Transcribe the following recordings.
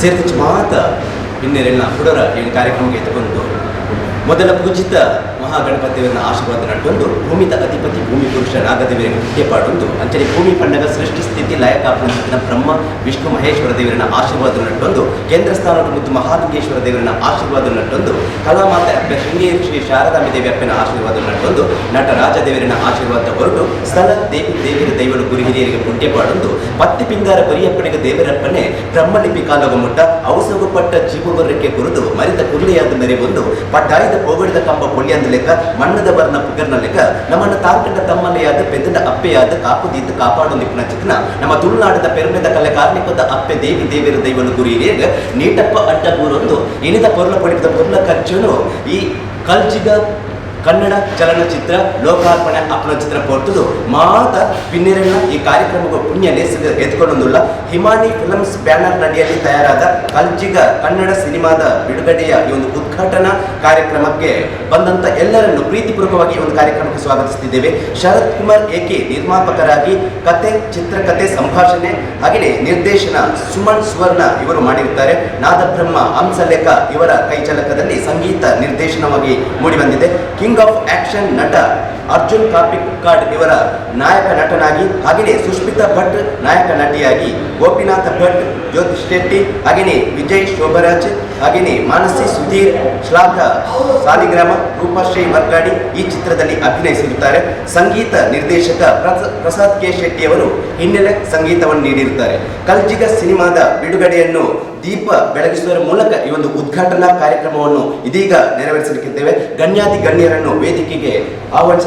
ಸೇರ್ತಿಚ್ಚು ಮಾತ ಇನ್ನೇರೆಲ್ಲ ಹುಡುಗರ ಏನು ಕಾರ್ಯಕ್ರಮಕ್ಕೆ ಎತ್ತುಕೊಂಡು ಮೊದಲ ಪೂಜಿತ ಮಹಾಗಣಪತಿಯವರನ್ನ ಆಶೀರ್ವಾದ ನಡ್ಕೊಂಡು ಭೂಮಿತ ಅಧಿಪತಿ ಭೂಮಿ ಪುರುಷ ನಾಗದೇವರಿಗೆ ಹುಟ್ಟೆಪಾಡೊಂದು ಅಂಚನೆ ಭೂಮಿ ಪಂಡಗ ಸೃಷ್ಟಿ ಸ್ಥಿತಿ ಲಯಕಾಪನ ಬ್ರಹ್ಮ ವಿಷ್ಣು ಮಹೇಶ್ವರ ದೇವರನ್ನ ಆಶೀರ್ವಾದ ನಟ್ಟೊಂದು ಕೇಂದ್ರ ಸ್ಥಾನದ ಮತ್ತು ಮಹಾಲಿಂಗೇಶ್ವರ ದೇವರನ್ನ ಆಶೀರ್ವಾದ ನಟ್ಟೊಂದು ಕಲಾಮಾತೆ ಅಪ್ಪ ಶೃಂಗೇರಿ ಶ್ರೀ ಶಾರದಾಂಬಿ ದೇವಿ ಅಪ್ಪನ ಆಶೀರ್ವಾದ ನಟ್ಟೊಂದು ನಟ ರಾಜದೇವರನ್ನ ಆಶೀರ್ವಾದ ಹೊರಟು ಸ್ಥಳ ದೇವಿ ದೇವಿಯ ದೈವಳು ಗುರು ಹಿರಿಯರಿಗೆ ಪುಣ್ಯಪಾಡೊಂದು ಪತ್ತಿ ಪಿಂಗಾರ ಬರಿಯಪ್ಪನಿಗೆ ದೇವರಪ್ಪನೆ ಬ್ರಹ್ಮಲಿಪಿ ಕಾಲಗ ಮುಟ್ಟ ಔಸಗುಪಟ್ಟ ಜೀವವರ್ಗಕ್ಕೆ ಕುರಿತು ಕುರಿದು ಮರಿದ ಕುರ್ಲೆಯಾದ ಮೇರೆ ಬಂದು, ಪಟ್ಟಾಯದ ಪೋಗಡಿದ ಕಂಬ ಪುಣ್ಯ ಲೆಕ್ಕ ಮಣ್ಣದ ಬರ್ನ ಲೆಕ್ಕ, ನಮ್ಮನ್ನ ತಾರ್ಕಂಡ ತಮ್ಮಲೆಯಾದ ಪೆದ್ದನ ಅಪ್ಪೆಯಾದ ಕಾಪುದೀದ್ದು ಕಾಪಾಡು ನಿಪ್ನ ಚಿಕ್ನ ನಮ್ಮ ತುಳುನಾಡದ ಪೆರ್ಮೆದ ಕಲೆ ಕಾರ್ಮಿಕದ ಅಪ್ಪೆ ದೇವಿ ದೇವಿರ ದೈವನ ಗುರಿ ಹಿರಿಯಗ ನೀಟಪ್ಪ ಅಡ್ಡ ಗೂರೊಂದು ಇನಿದ ಪೊರ್ಲ ಪಡಿದ ಪೊರ್ಲ ಖರ್ಚುನು ಈ ಕಲ್ಜಿಗ ಕನ್ನಡ ಚಲನಚಿತ್ರ, ಲೋಕಾರ್ಪಣೆ ಅಪ್ಪನ ಚಿತ್ರ ಕೊಡ್ತದ್ದು ಮಾತ ಪಿನ್ನೆರನ್ನ ಈ ಕಾರ್ಯಕ್ರಮಕ್ಕೂ ಪುಣ್ಯ ಲೇಸಿದ ಎತ್ಕೊಂಡೊಂದುಲ್ಲ. ಹಿಮಾನಿ ಫಿಲಮ್ಸ್ ಬ್ಯಾನರ್ ನಡಿಯಲ್ಲಿ ತಯಾರಾದ ಕಲ್ಜಿಗ ಕನ್ನಡ ಸಿನಿಮಾದ ಬಿಡುಗಡೆಯ ಈ ಒಂದು ಉದ್ಘಾಟನಾ ಕಾರ್ಯಕ್ರಮಕ್ಕೆ ಬಂದಂತ ಎಲ್ಲರನ್ನು ಪ್ರೀತಿಪೂರ್ವಕವಾಗಿ ಈ ಒಂದು ಕಾರ್ಯಕ್ರಮಕ್ಕೆ ಸ್ವಾಗತಿಸುತ್ತಿದ್ದೇವೆ. ಶರತ್ ಕುಮಾರ್ ಏಕೆ ನಿರ್ಮಾಪಕರಾಗಿ, ಕತೆ, ಚಿತ್ರಕತೆ, ಸಂಭಾಷಣೆ, ಹಾಗೆಯೇ ನಿರ್ದೇಶನ ಸುಮನ್ ಸುವರ್ಣ ಇವರು ಮಾಡಿರುತ್ತಾರೆ. ನಾದಬ್ರಹ್ಮ ಹಂಸಲೇಖ ಇವರ ಕೈಚಲಕದಲ್ಲಿ ಸಂಗೀತ ನಿರ್ದೇಶನವಾಗಿ ಮೂಡಿಬಂದಿದೆ king ಆಫ್ ಆಕ್ಷನ್ ನಟ Arjun Kapikad ಇವರ ನಾಯಕ ನಟನಾಗಿ, ಹಾಗೆಯೇ ಸುಷ್ಮಿತಾ ಭಟ್ ನಾಯಕ ನಟಿಯಾಗಿ, ಗೋಪಿನಾಥ ಭಟ್ ಜ್ಯೋತಿ ಶೆಟ್ಟಿ, ಹಾಗೆಯೇ ವಿಜಯ್ ಶೋಭರಾಜ್, ಹಾಗೆಯೇ ಮಾನಸಿ ಸುಧೀರ್, ಶ್ಲಾಘ ಸಾಲಿಗ್ರಾಮ ರೂಪಶ್ರೀ ಮರ್ಗಾಡಿ ಈ ಚಿತ್ರದಲ್ಲಿ ಅಭಿನಯಿಸಿರುತ್ತಾರೆ. ಸಂಗೀತ ನಿರ್ದೇಶಕ ಪ್ರಸ- ಪ್ರಸಾದ್ ಕೆ ಶೆಟ್ಟಿ ಅವರು ಹಿನ್ನೆಲೆ ಸಂಗೀತವನ್ನು ನೀಡಿರುತ್ತಾರೆ. ಕಲ್ಜಿಗ ಸಿನಿಮಾದ ಬಿಡುಗಡೆಯನ್ನು ದೀಪ ಬೆಳಗಿಸುವುದರ ಮೂಲಕ ಈ ಒಂದು ಉದ್ಘಾಟನಾ ಕಾರ್ಯಕ್ರಮವನ್ನು ಇದೀಗ ನೆರವೇರಿಸಲಿಕ್ಕಿದ್ದೇವೆ. ಗಣ್ಯಾತಿ ಗಣ್ಯರನ್ನು ವೇದಿಕೆಗೆ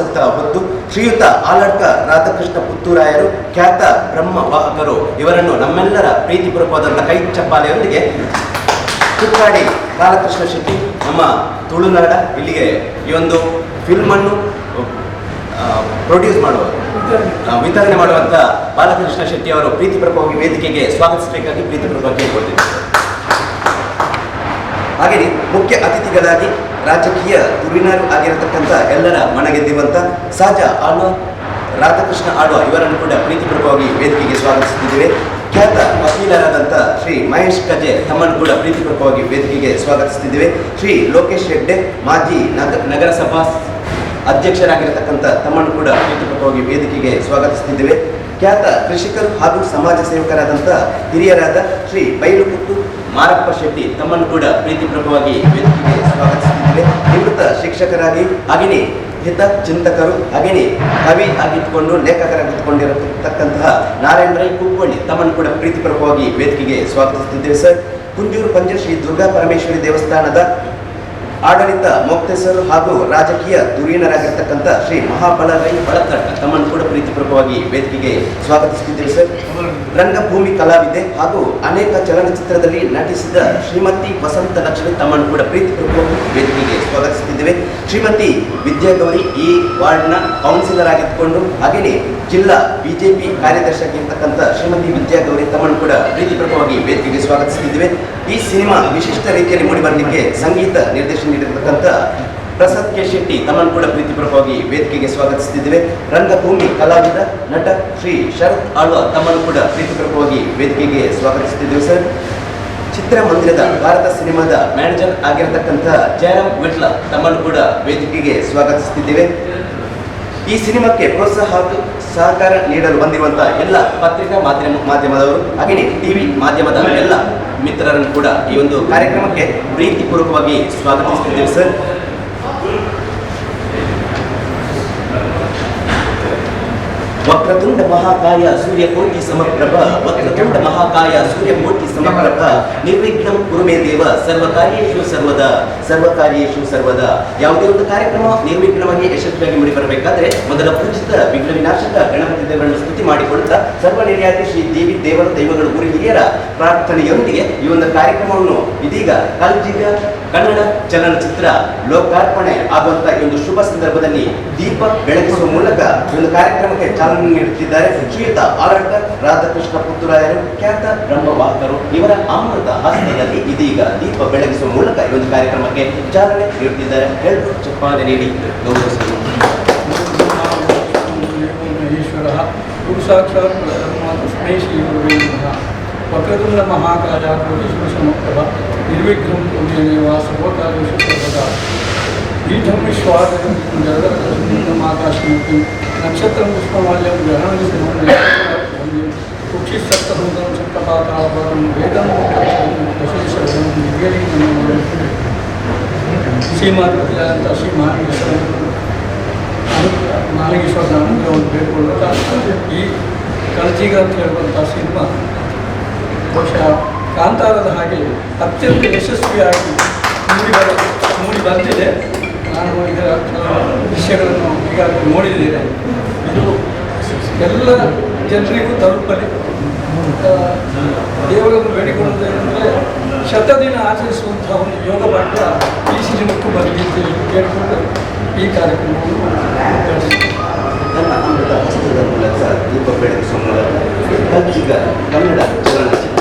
ಆಹ್ವಾನಿಸುತ್ತ ಹೊತ್ತು ಶ್ರೀಯುತ ಆಲಡ್ಕ ರಾಧಾಕೃಷ್ಣ ಪುತ್ತೂರಾಯರು ಖ್ಯಾತ ಬ್ರಹ್ಮ ವಾಹಕರು ಇವರನ್ನು ನಮ್ಮೆಲ್ಲರ ಪ್ರೀತಿಪೂರ್ವಕವಾದಂಥ ಕೈ ಚಪ್ಪಾಲೆಯೊಂದಿಗೆ ಕುಕ್ಕಾಡಿ ಬಾಲಕೃಷ್ಣ ಶೆಟ್ಟಿ, ನಮ್ಮ ತುಳುನಾಡ ಇಲ್ಲಿಗೆ ಈ ಒಂದು ಫಿಲ್ಮನ್ನು ಪ್ರೊಡ್ಯೂಸ್ ಮಾಡುವ ವಿತರಣೆ ಮಾಡುವಂತ ಬಾಲಕೃಷ್ಣ ಶೆಟ್ಟಿ ಅವರು ಪ್ರೀತಿಪೂರ್ವಕವಾಗಿ ವೇದಿಕೆಗೆ ಸ್ವಾಗತಿಸಬೇಕಾಗಿ ಪ್ರೀತಿಪೂರ್ವಕವಾಗಿ ಕೇಳ್ಕೊಳ್ತೀನಿ. ಹಾಗೆಯೇ ಮುಖ್ಯ ಅತಿಥಿಗಳಾಗಿ ರಾಜಕೀಯ ಧುರೀಣರು ಆಗಿರತಕ್ಕಂಥ ಎಲ್ಲರ ಮನಗೆದ್ದಿರುವಂಥ ಸಹಜ ಆಳ್ವ, ರಾಧಾಕೃಷ್ಣ ಆಳ್ವ ಇವರನ್ನು ಕೂಡ ಪ್ರೀತಿಪೂರ್ವಕವಾಗಿ ವೇದಿಕೆಗೆ ಸ್ವಾಗತಿಸುತ್ತಿದ್ದೇವೆ. ಖ್ಯಾತ ವಕೀಲರಾದಂಥ ಶ್ರೀ ಮಹೇಶ್ ಕಜೆ ತಮ್ಮನ್ನು ಕೂಡ ಪ್ರೀತಿಪೂರ್ವಕವಾಗಿ ವೇದಿಕೆಗೆ ಸ್ವಾಗತಿಸುತ್ತಿದ್ದೇವೆ. ಶ್ರೀ ಲೋಕೇಶ್ ಹೆಗ್ಡೆ, ಮಾಜಿ ನಗ, ನಗರಸಭಾ ಅಧ್ಯಕ್ಷರಾಗಿರತಕ್ಕಂಥ ತಮ್ಮನ್ನು ಕೂಡ ಪ್ರೀತಿಪೂರ್ವಕವಾಗಿ ವೇದಿಕೆಗೆ ಸ್ವಾಗತಿಸುತ್ತಿದ್ದೇವೆ. ಖ್ಯಾತ ಕೃಷಿಕರು ಹಾಗೂ ಸಮಾಜ ಸೇವಕರಾದಂಥ ಹಿರಿಯರಾದ ಶ್ರೀ ಬೈಲುಕುಟ್ಟು ಮಾರಪ್ಪ ಶೆಟ್ಟಿ ತಮ್ಮನ್ನು ಕೂಡ ಪ್ರಭವಾಗಿ ವೇದಿಕೆಗೆ ಸ್ವಾಗತಿಸುತ್ತಿದ್ದೇವೆ ನಿವೃತ್ತ ಶಿಕ್ಷಕರಾಗಿ ಹಾಗೆಯೇ ಹಿತ ಚಿಂತಕರು, ಹಾಗೆಯೇ ಕವಿ ಆಗಿದ್ದುಕೊಂಡು ಲೇಖಕರಾಗಿದ್ದುಕೊಂಡಿರತಕ್ಕಂತಹ ನಾರಾಯಣ ರೈ ಕುಪ್ಪಳ್ಳಿ ತಮ್ಮನ್ನು ಕೂಡ ಪ್ರಭವಾಗಿ ವೇದಿಕೆಗೆ ಸ್ವಾಗತಿಸುತ್ತಿದ್ದೇವೆ, ಸರ್. ಕುಂಜೂರು ಪಂಜಶ್ರೀ ದುರ್ಗಾ ಪರಮೇಶ್ವರಿ ದೇವಸ್ಥಾನದ ಆಡಳಿತ ಮೊಕ್ತೇಸರು ಹಾಗೂ ರಾಜಕೀಯ ಧುರೀಣರಾಗಿರ್ತಕ್ಕಂಥ ಶ್ರೀ ಮಹಾಬಲ ರೈ ಬಳತಟ್ಟ ತಮ್ಮನ್ನು ಕೂಡ ಪ್ರೀತಿಪೂರ್ವಕವಾಗಿ ವೇದಿಕೆಗೆ ಸ್ವಾಗತಿಸುತ್ತಿದ್ದೇವೆ, ಸರ್. ರಂಗಭೂಮಿ ಕಲಾವಿದೆ ಹಾಗೂ ಅನೇಕ ಚಲನಚಿತ್ರದಲ್ಲಿ ನಟಿಸಿದ ಶ್ರೀಮತಿ ವಸಂತ ಲಕ್ಷ್ಮಿ ತಮ್ಮನ್ನು ಕೂಡ ಪ್ರೀತಿಪೂರ್ವಕವಾಗಿ ವೇದಿಕೆಗೆ ಸ್ವಾಗತಿಸುತ್ತಿದ್ದೇವೆ. ಶ್ರೀಮತಿ ವಿದ್ಯಾಗೌರಿ ಈ ವಾರ್ಡ್ನ ಕೌನ್ಸಿಲರ್ ಆಗಿದ್ದುಕೊಂಡು ಹಾಗೆಯೇ ಜಿಲ್ಲಾ ಬಿಜೆಪಿ ಕಾರ್ಯದರ್ಶಿಯಾಗಿರ್ತಕ್ಕಂಥ ಶ್ರೀಮತಿ ವಿದ್ಯಾಗೌರಿ ತಮ್ಮನ್ನು ಕೂಡ ಪ್ರೀತಿಪೂರ್ವಕವಾಗಿ ವೇದಿಕೆಗೆ ಸ್ವಾಗತಿಸುತ್ತಿದ್ದೇವೆ. ಈ ಸಿನಿಮಾ ವಿಶಿಷ್ಟ ರೀತಿಯಲ್ಲಿ ಮೂಡಿಬರಲಿಕ್ಕೆ ಸಂಗೀತ ನಿರ್ದೇಶನ ನೀಡಿರತಕ್ಕಂಥ ಪ್ರಸಾದ್ ಕೆ ಶೆಟ್ಟಿ, ತಮ್ಮನ್ನು ಕೂಡ ಪ್ರೀತಿಪೂರ್ವಕವಾಗಿ ವೇದಿಕೆಗೆ ಸ್ವಾಗತಿಸುತ್ತಿದ್ದೇವೆ. ರಂಗಭೂಮಿ ಕಲಾವಿದ ನಟ ಶ್ರೀ ಶರತ್ ಆಳ್ವ ತಮ್ಮನ್ನು ಕೂಡ ಪ್ರೀತಿಪೂರ್ವಕವಾಗಿ ವೇದಿಕೆಗೆ ಸ್ವಾಗತಿಸುತ್ತಿದ್ದೇವೆ ಸರ್. ಚಿತ್ರಮಂದಿರದ ಭಾರತ ಸಿನಿಮಾದ ಮ್ಯಾನೇಜರ್ ಆಗಿರತಕ್ಕಂಥ ಜಯರಾಮ್ ವಿಟ್ಲ ತಮ್ಮನ್ನು ಕೂಡ ವೇದಿಕೆಗೆ ಸ್ವಾಗತಿಸುತ್ತಿದ್ದೇವೆ. ಈ ಸಿನಿಮಾಕ್ಕೆ ಪ್ರೋತ್ಸಾಹ ಸಹಕಾರ ನೀಡಲು ಬಂದಿರುವಂತಹ ಎಲ್ಲ ಪತ್ರಿಕಾ ಮಾಧ್ಯಮ ಮಾಧ್ಯಮದವರು ಹಾಗೆಯೇ ಟಿವಿ ಮಾಧ್ಯಮದ ಎಲ್ಲ ಮಿತ್ರರನ್ನು ಕೂಡ ಈ ಒಂದು ಕಾರ್ಯಕ್ರಮಕ್ಕೆ ಪ್ರೀತಿಪೂರ್ವಕವಾಗಿ ಸ್ವಾಗತಿಸುತ್ತಿದ್ದೇವೆ ಸರ್ ವಕ್ರತುಂಡ ಮಹಾಕಾಯ ಸೂರ್ಯಕೋಟಿ ಸಮಪ್ರಭ ವಕ್ರತುಂಡ ಮಹಾಕಾಯ ಸೂರ್ಯಕೋಟಿ ಸಮಪ್ರಭ ನಿರ್ವಿಘ್ನಂ ಕುರುಮೇ ದೇವ ಸರ್ವಕಾರ್ಯೇಶು ಸರ್ವದ ಸರ್ವಕಾರ್ಯೇಶು ಸರ್ವದ. ಯಾವುದೇ ಒಂದು ಕಾರ್ಯಕ್ರಮ ನಿರ್ವಿಘ್ನವಾಗಿ ಯಶಸ್ವಿಯಾಗಿ ಮುಡಿಬರಬೇಕಾದ್ರೆ ಮೊದಲ ಪೂಜಿತ ವಿಘ್ನ ವಿನಾಶಕ ಗಣಪತಿ ದೇವರನ್ನು ಸ್ತುತಿ ಮಾಡಿಕೊಳ್ಳುತ್ತಾ ಸರ್ವ ನಿರ್ಯಾತಿ ಶ್ರೀ ದೇವಿ ದೇವರ ದೈವಗಳು, ಗುರು ಹಿರಿಯರ ಪ್ರಾರ್ಥನೆಯೊಂದಿಗೆ ಈ ಒಂದು ಕಾರ್ಯಕ್ರಮವನ್ನು ಇದೀಗ ಕಲ್ಜಿಗ ಕನ್ನಡ ಚಲನಚಿತ್ರ ಲೋಕಾರ್ಪಣೆ ಆಗುವಂತಹ ಈ ಒಂದು ಶುಭ ಸಂದರ್ಭದಲ್ಲಿ ದೀಪ ಬೆಳಗಿಸುವ ಮೂಲಕ ಈ ಒಂದು ಕಾರ್ಯಕ್ರಮಕ್ಕೆ ಚಾಲನೆ ನೀಡುತ್ತಿದ್ದಾರೆ ಶ್ರೀಯುತ ಆಡಳಿತ ರಾಧಾಕೃಷ್ಣ ಪುತ್ತೂರಾಯರು, ಖ್ಯಾತ ಬ್ರಹ್ಮವಾಹಕರು. ಇವರ ಅಮೃತ ಹಸ್ತದಲ್ಲಿ ಇದೀಗ ದೀಪ ಬೆಳಗಿಸುವ ಮೂಲಕ ಈ ಒಂದು ಕಾರ್ಯಕ್ರಮಕ್ಕೆ ಚಾಲನೆ ನೀಡುತ್ತಿದ್ದಾರೆ. ಎಲ್ಲರೂ ಚಪ್ಪಾಳೆ ನೀಡಿ. ಗೌರವಿಸಲು. ಈಶ್ವರ ಪುರುಷ ಸಾಕ್ಷಾತ್ ಪರಮಾತ್ಮ, ಸ್ನೇಹಿ ಕುರ್ಮೇನೇವ ಸರ್ವಕಾರ್ಯೇಷು ಸರ್ವದಾ ಪೀಠಂ ವಿಶ್ವಾಸಂ ಜಗದರ್ಶನಮಾಕಾಶಮೂರ್ತಿ ನಕ್ಷತ್ರಂ ಪುಷ್ಪಮಾಲ್ಯಂ ಗ್ರಹಣಂ ಕುಕ್ಷಿಸಪ್ತಸಂತಂ ಸಪ್ತಪಾತಾಪರಂ ವೇದಂ ದಶೇಶ್ವರಂ ದಿವ್ಯಲಿಂಗಂ ಶ್ರೀಮಾನ್ ಅಂತ ಶ್ರೀ ಮಹಾಲಿಂಗೇಶ್ವರ ಮಹಾಲಿಂಗೇಶ್ವರನ ಅನುಗ್ರಹವನ್ನು ಬೇಡಿಕೊಳ್ಳುತ್ತಾ ಈ ಕರ್ಜಿಗ ಅಂತ ಹೇಳುವಂಥ ಸಿನಿಮಾ ಬಹುಶಃ ಕಾಂತಾರದ ಹಾಗೆ ಅತ್ಯಂತ ಯಶಸ್ವಿಯಾಗಿ ಮೂಡಿ ಬರ, ಮೂಡಿ ಬಂದಿದೆ. ನಾನು ಇದರ ವಿಷಯಗಳನ್ನು ಈಗಾಗಲೇ ನೋಡಿದ್ದೇನೆ. ಇದು ಎಲ್ಲ ಜನರಿಗೂ ತಲುಪಲಿ. ದೇವರನ್ನು ದೇವರನ್ನು ಬೇಡಿಕೊಳ್ಳುವುದೇನೆಂದರೆ ಶತದಿನ ಆಚರಿಸುವಂತಹ ಒಂದು ಯೋಗ ಪಾಠ ಈ ಸಿನಿಮಕ್ಕೂ ಬಂದಿದ್ದು ಕೇಳಿಕೊಂಡು ಈ ಕಾರ್ಯಕ್ರಮವನ್ನು ಅಮೃತ ಹಸ್ತದ ಮೂಲಕ ದೀಪ ಬೆಳಗಿಸುವ ಮೂಲಕ ಕನ್ನಡ ಚಲನಚಿತ್ರ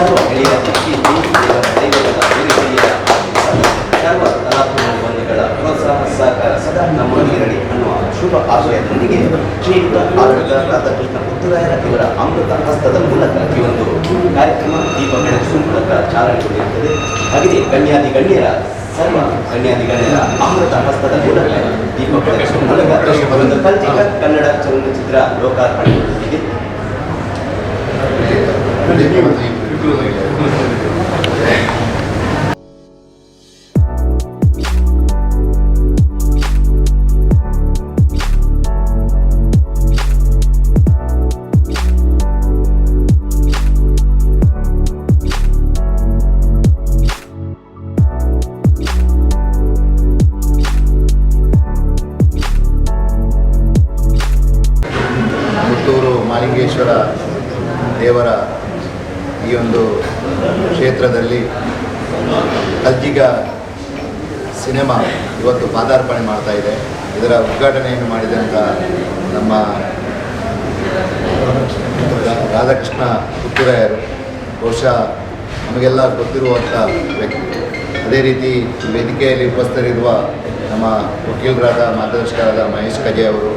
ಸರ್ವ ಎಳೆಯ ಈ ದೇವರ ದೈವಗಳ ಹಿರಿಯ ಸರ್ವ ಕಲಾತ್ಮಕ ಪ್ರೋತ್ಸಾಹ ಸಹಕಾರ ಸದಾ ನಮ್ಮೊಂದಿಗಿರಲಿ ಅನ್ನುವ ಶುಭ ಆಶಯದೊಂದಿಗೆ ಶ್ರೀಯುತ ಆಡಳಿತ ರಾಧಾಕೃಷ್ಣ ಪುತ್ತರಾಯರ ಇವರ ಅಮೃತ ಹಸ್ತದ ಮೂಲಕ ಈ ಒಂದು ಕಾರ್ಯಕ್ರಮ ದೀಪ ಬೆಳಗಿಸುವ ಮೂಲಕ ಚಾಲನೆ ಕೊಟ್ಟಿರುತ್ತದೆ ಹಾಗೆಯೇ ಗಣ್ಯಾದಿ ಗಣ್ಯರ ಸರ್ವ ಗಣ್ಯಾದಿ ಗಣ್ಯರ ಅಮೃತ ಹಸ್ತದ ಮೂಲಕ ದೀಪ ಬೆಳಗಿಸುವ ಮೂಲಕ ಒಂದು ಕನ್ನಡ ಚಲನಚಿತ್ರ ಲೋಕಾರ್ಪಣೆಗೊಳ್ಳುತ್ತಿದೆ feeling. ಪುತ್ತೂರಾಯರು ಬಹುಶಃ ನಮಗೆಲ್ಲ ಗೊತ್ತಿರುವಂಥ ವ್ಯಕ್ತಿ. ಅದೇ ರೀತಿ ವೇದಿಕೆಯಲ್ಲಿ ಉಪಸ್ಥಿತರಿರುವ ನಮ್ಮ ವಕೀಲರಾದ ಮಾರ್ಗದರ್ಶಕರಾದ ಮಹೇಶ್ ಕಜೆ ಅವರು